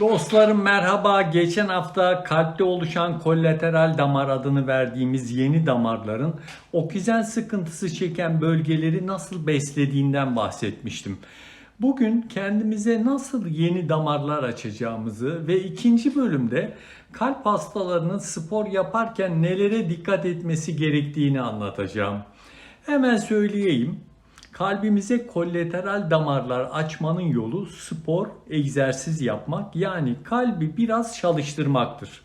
Dostlarım merhaba. Geçen hafta kalpte oluşan kollateral damar adını verdiğimiz yeni damarların oksijen sıkıntısı çeken bölgeleri nasıl beslediğinden bahsetmiştim. Bugün kendimize nasıl yeni damarlar açacağımızı ve ikinci bölümde kalp hastalarının spor yaparken nelere dikkat etmesi gerektiğini anlatacağım. Hemen söyleyeyim. Kalbimize kollateral damarlar açmanın yolu spor, egzersiz yapmak yani kalbi biraz çalıştırmaktır.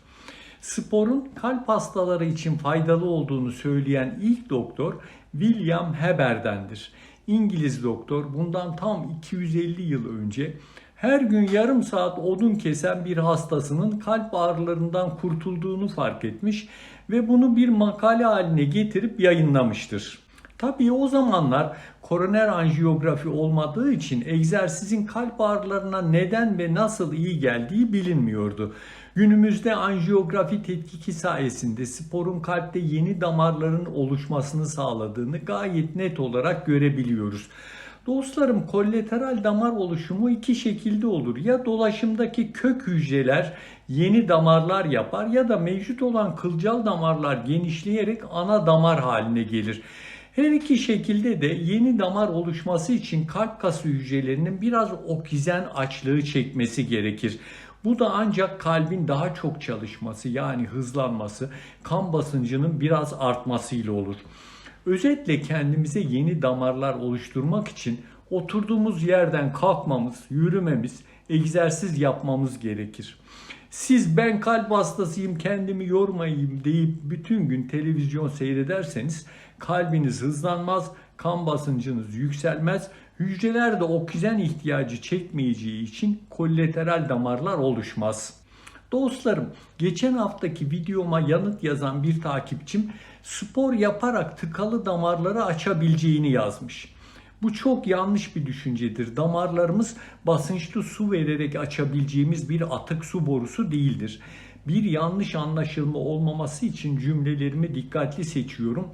Sporun kalp hastaları için faydalı olduğunu söyleyen ilk doktor William Heber'dendir. İngiliz doktor bundan tam 250 yıl önce her gün yarım saat odun kesen bir hastasının kalp ağrılarından kurtulduğunu fark etmiş ve bunu bir makale haline getirip yayınlamıştır. Tabii o zamanlar koroner anjiyografi olmadığı için egzersizin kalp ağrılarına neden ve nasıl iyi geldiği bilinmiyordu. Günümüzde anjiyografi tetkiki sayesinde sporun kalpte yeni damarların oluşmasını sağladığını gayet net olarak görebiliyoruz. Dostlarım kollateral damar oluşumu iki şekilde olur. Ya dolaşımdaki kök hücreler yeni damarlar yapar ya da mevcut olan kılcal damarlar genişleyerek ana damar haline gelir. Her iki şekilde de yeni damar oluşması için kalp kası hücrelerinin biraz oksijen açlığı çekmesi gerekir. Bu da ancak kalbin daha çok çalışması yani hızlanması, kan basıncının biraz artmasıyla olur. Özetle kendimize yeni damarlar oluşturmak için oturduğumuz yerden kalkmamız, yürümemiz, egzersiz yapmamız gerekir. Siz ben kalp hastasıyım kendimi yormayayım deyip bütün gün televizyon seyrederseniz kalbiniz hızlanmaz, kan basıncınız yükselmez, hücreler de oksijen ihtiyacı çekmeyeceği için kollateral damarlar oluşmaz. Dostlarım, geçen haftaki videoma yanıt yazan bir takipçim spor yaparak tıkalı damarları açabileceğini yazmış. Bu çok yanlış bir düşüncedir. Damarlarımız basınçlı su vererek açabileceğimiz bir atık su borusu değildir. Bir yanlış anlaşılma olmaması için cümlelerimi dikkatli seçiyorum.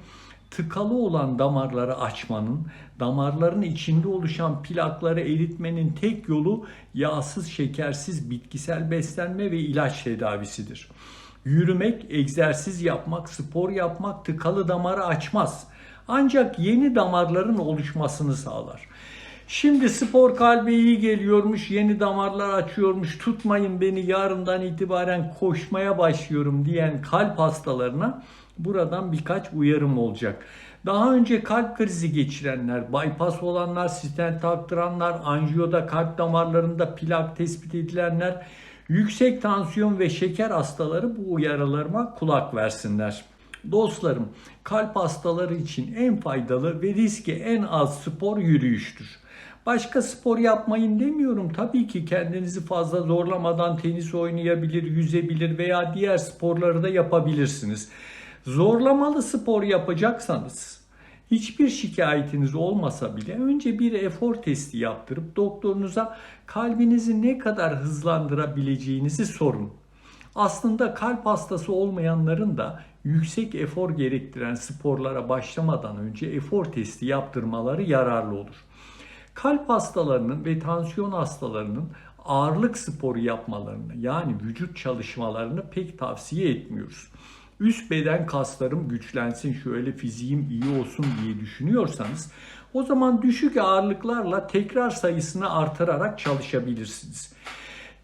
Tıkalı olan damarları açmanın, damarların içinde oluşan plakları eritmenin tek yolu yağsız, şekersiz bitkisel beslenme ve ilaç tedavisidir. Yürümek, egzersiz yapmak, spor yapmak tıkalı damarı açmaz. Ancak yeni damarların oluşmasını sağlar. Şimdi spor kalbe iyi geliyormuş, yeni damarlar açıyormuş, tutmayın beni yarından itibaren koşmaya başlıyorum diyen kalp hastalarına buradan birkaç uyarım olacak. Daha önce kalp krizi geçirenler, bypass olanlar, stent taktıranlar, anjiyoda kalp damarlarında plak tespit edilenler, yüksek tansiyon ve şeker hastaları bu uyarılarıma kulak versinler. Dostlarım, kalp hastaları için en faydalı ve riski en az spor yürüyüştür. Başka spor yapmayın demiyorum. Tabii ki kendinizi fazla zorlamadan tenis oynayabilir, yüzebilir veya diğer sporları da yapabilirsiniz. Zorlamalı spor yapacaksanız hiçbir şikayetiniz olmasa bile önce bir efor testi yaptırıp doktorunuza kalbinizi ne kadar hızlandırabileceğinizi sorun. Aslında kalp hastası olmayanların da yüksek efor gerektiren sporlara başlamadan önce efor testi yaptırmaları yararlı olur. Kalp hastalarının ve tansiyon hastalarının ağırlık sporu yapmalarını yani vücut çalışmalarını pek tavsiye etmiyoruz. Üst beden kaslarım güçlensin, şöyle fiziğim iyi olsun diye düşünüyorsanız o zaman düşük ağırlıklarla tekrar sayısını artırarak çalışabilirsiniz.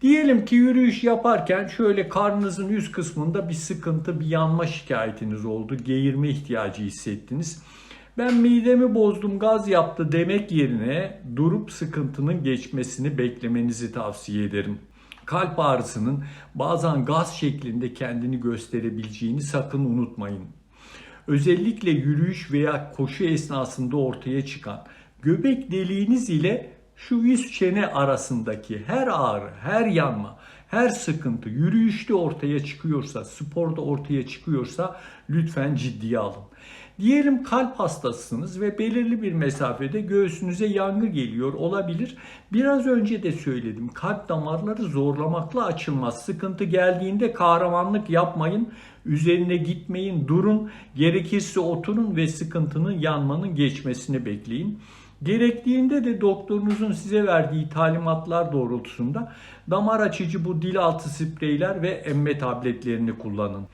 Diyelim ki yürüyüş yaparken şöyle karnınızın üst kısmında bir sıkıntı, bir yanma şikayetiniz oldu. Geğirme ihtiyacı hissettiniz. Ben midemi bozdum, gaz yaptı demek yerine durup sıkıntının geçmesini beklemenizi tavsiye ederim. Kalp ağrısının bazen gaz şeklinde kendini gösterebileceğini sakın unutmayın. Özellikle yürüyüş veya koşu esnasında ortaya çıkan göbek deliğiniz ile şu üst çene arasındaki her ağrı, her yanma, her sıkıntı yürüyüşte ortaya çıkıyorsa, sporda ortaya çıkıyorsa lütfen ciddiye alın. Diyelim kalp hastasısınız ve belirli bir mesafede göğsünüze yangı geliyor olabilir. Biraz önce de söyledim. Kalp damarları zorlamakla açılmaz. Sıkıntı geldiğinde kahramanlık yapmayın. Üzerine gitmeyin, durun. Gerekirse oturun ve sıkıntının yanmanın geçmesini bekleyin. Gerektiğinde de doktorunuzun size verdiği talimatlar doğrultusunda damar açıcı bu dil altı spreyler ve emme tabletlerini kullanın.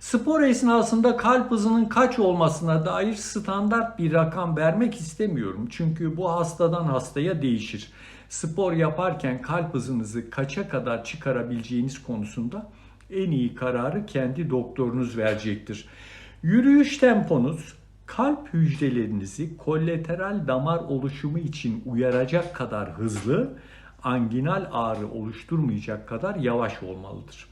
Spor esnasında kalp hızının kaç olmasına dair standart bir rakam vermek istemiyorum. Çünkü bu hastadan hastaya değişir. Spor yaparken kalp hızınızı kaça kadar çıkarabileceğiniz konusunda en iyi kararı kendi doktorunuz verecektir. Yürüyüş temponuz kalp hücrelerinizi kolateral damar oluşumu için uyaracak kadar hızlı, anginal ağrı oluşturmayacak kadar yavaş olmalıdır.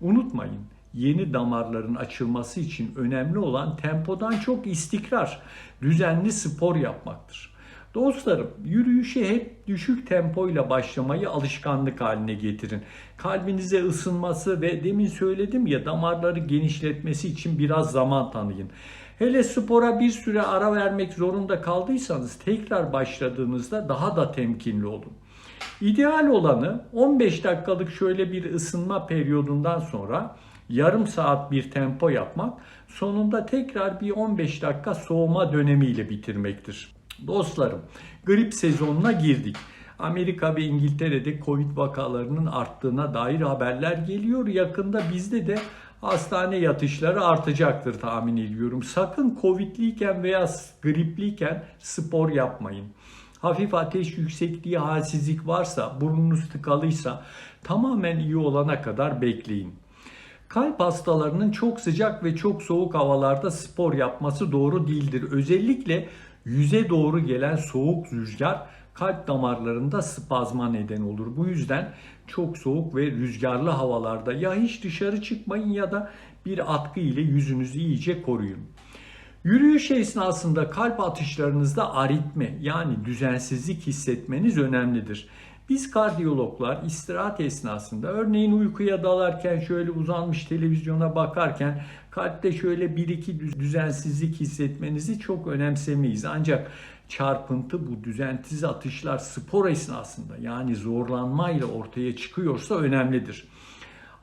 Unutmayın, yeni damarların açılması için önemli olan tempodan çok istikrar, düzenli spor yapmaktır. Dostlarım, yürüyüşe hep düşük tempoyla başlamayı alışkanlık haline getirin. Kalbinize ısınması ve demin söyledim ya damarları genişletmesi için biraz zaman tanıyın. Hele spora bir süre ara vermek zorunda kaldıysanız tekrar başladığınızda daha da temkinli olun. İdeal olanı 15 dakikalık şöyle bir ısınma periyodundan sonra yarım saat bir tempo yapmak, sonunda tekrar bir 15 dakika soğuma dönemiyle bitirmektir. Dostlarım, grip sezonuna girdik. Amerika ve İngiltere'de Covid vakalarının arttığına dair haberler geliyor. Yakında bizde de hastane yatışları artacaktır tahmin ediyorum. Sakın Covid'liyken veya gripliyken spor yapmayın. Hafif ateş yüksekliği, halsizlik varsa, burnunuz tıkalıysa tamamen iyi olana kadar bekleyin. Kalp hastalarının çok sıcak ve çok soğuk havalarda spor yapması doğru değildir. Özellikle yüze doğru gelen soğuk rüzgar kalp damarlarında spazma neden olur. Bu yüzden çok soğuk ve rüzgarlı havalarda ya hiç dışarı çıkmayın ya da bir atkı ile yüzünüzü iyice koruyun. Yürüyüş esnasında kalp atışlarınızda aritmi yani düzensizlik hissetmeniz önemlidir. Biz kardiyologlar istirahat esnasında örneğin uykuya dalarken şöyle uzanmış televizyona bakarken kalpte şöyle bir iki düzensizlik hissetmenizi çok önemsemeyiz. Ancak çarpıntı bu düzensiz atışlar spor esnasında yani zorlanmayla ortaya çıkıyorsa önemlidir.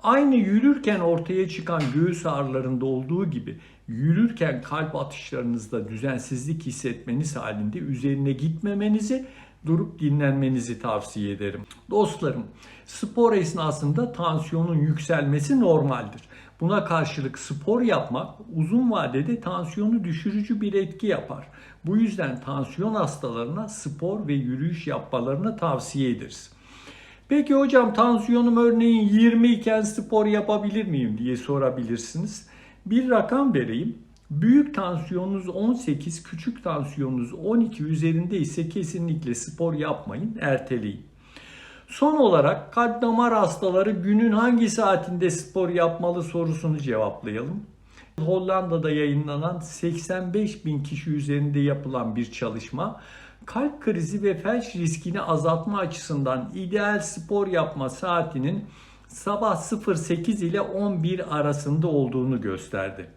Aynı yürürken ortaya çıkan göğüs ağrılarında olduğu gibi yürürken kalp atışlarınızda düzensizlik hissetmeniz halinde üzerine gitmemenizi durup dinlenmenizi tavsiye ederim. Dostlarım, spor esnasında tansiyonun yükselmesi normaldir. Buna karşılık spor yapmak uzun vadede tansiyonu düşürücü bir etki yapar. Bu yüzden tansiyon hastalarına spor ve yürüyüş yapmalarını tavsiye ederiz. Peki hocam tansiyonum örneğin 20 iken spor yapabilir miyim diye sorabilirsiniz. Bir rakam vereyim. Büyük tansiyonunuz 18, küçük tansiyonunuz 12 üzerinde ise kesinlikle spor yapmayın, erteleyin. Son olarak kalp damar hastaları günün hangi saatinde spor yapmalı sorusunu cevaplayalım. Hollanda'da yayınlanan 85 bin kişi üzerinde yapılan bir çalışma kalp krizi ve felç riskini azaltma açısından ideal spor yapma saatinin sabah 08 ile 11 arasında olduğunu gösterdi.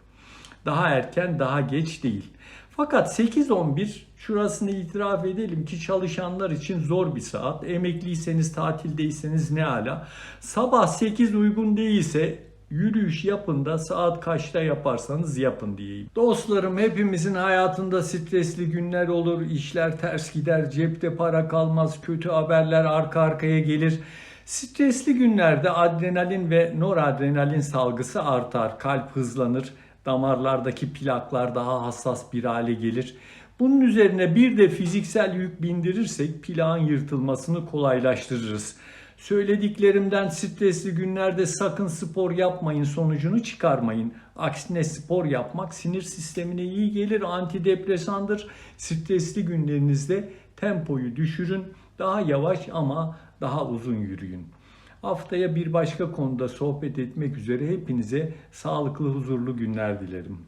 Daha erken, daha geç değil. Fakat 8-11 şurasını itiraf edelim ki çalışanlar için zor bir saat. Emekliyseniz, tatildeyseniz ne ala. Sabah 8 uygun değilse yürüyüş yapın da saat kaçta yaparsanız yapın diyeyim. Dostlarım hepimizin hayatında stresli günler olur, işler ters gider, cepte para kalmaz, kötü haberler arka arkaya gelir. Stresli günlerde adrenalin ve noradrenalin salgısı artar, kalp hızlanır, damarlardaki plaklar daha hassas bir hale gelir. Bunun üzerine bir de fiziksel yük bindirirsek plağın yırtılmasını kolaylaştırırız. Söylediklerimden stresli günlerde sakın spor yapmayın sonucunu çıkarmayın. Aksine spor yapmak sinir sistemine iyi gelir, antidepresandır. Stresli günlerinizde tempoyu düşürün, daha yavaş ama daha uzun yürüyün. Haftaya bir başka konuda sohbet etmek üzere hepinize sağlıklı, huzurlu günler dilerim.